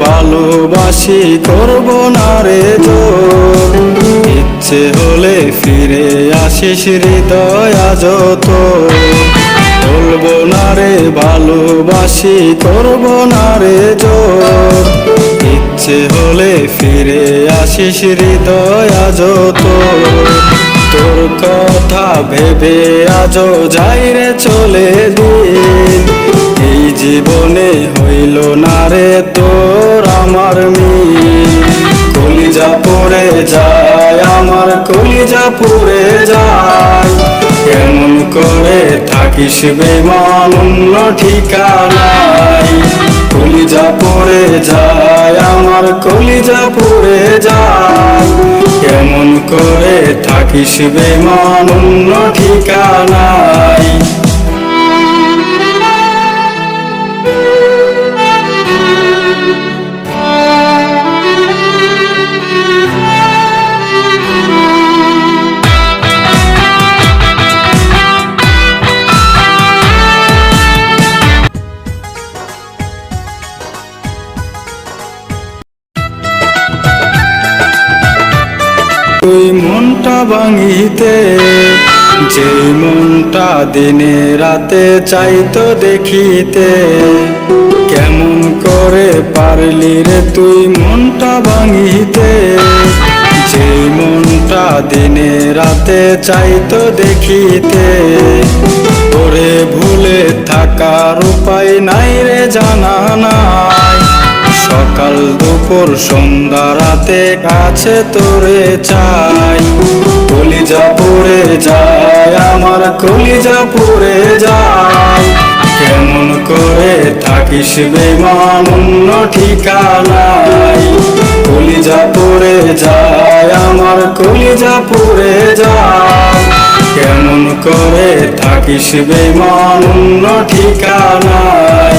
ভালোবাসি করব না রে জোর ইচ্ছে হলে ফিরে আসিস হৃদয় আজ তো বলব না রে ভালোবাসি করব না রে জোর ইচ্ছে হলে ফিরে আসিস হৃদয় আজ তো তোর কথা ভেবে আজ যাই রে চলে দিন এই জীবনে না রে তোর আমার মিল। কলিজা পড়ে যায়, আমার কলিজা পড়ে যায়। কেমন করে থাকিস বেমান, অন্য ঠিকানাই কলিজা পড়ে যায়, আমার কলিজা পড়ে যায়। কেমন করে থাকিস বেমান, অন্য ঠিকানাই তুই মনটা ভাঙিতে, যে মনটা দিনে রাতে চাইতো দেখিতে, কেমন করে পারলি রে তুই মনটা ভাঙিতে? যে মনটা দিনে রাতে চাইতো দেখিতে, ওরে ভুলে থাকার উপায় নাই রে জানা নাই সকাল দুপুর, সন্ধ্যা রাতে কাছে তোরে চাই। কলিজা পড়ে যায়, আমার কলিজা পড়ে যায়। কেমন করে থাকিস বেমান, অন্য ঠিকানাই কলিজা পড়ে যায়, আমার কলিজা পড়ে যায়। কেমন করে থাকিস বেমান, অন্য ঠিকানাই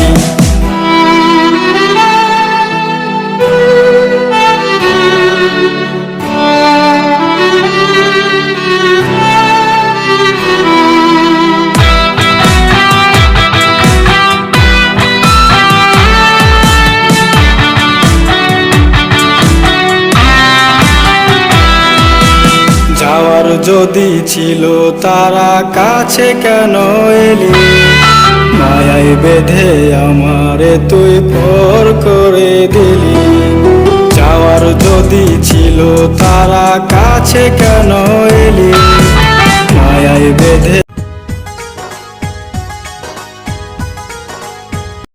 যদি ছিল তারা কাছে কেন এলি? মায়ায় বেঁধে আমারে তুই পর করে দিলি। যাওয়ার যদি ছিল তারা কাছে কেন এলি?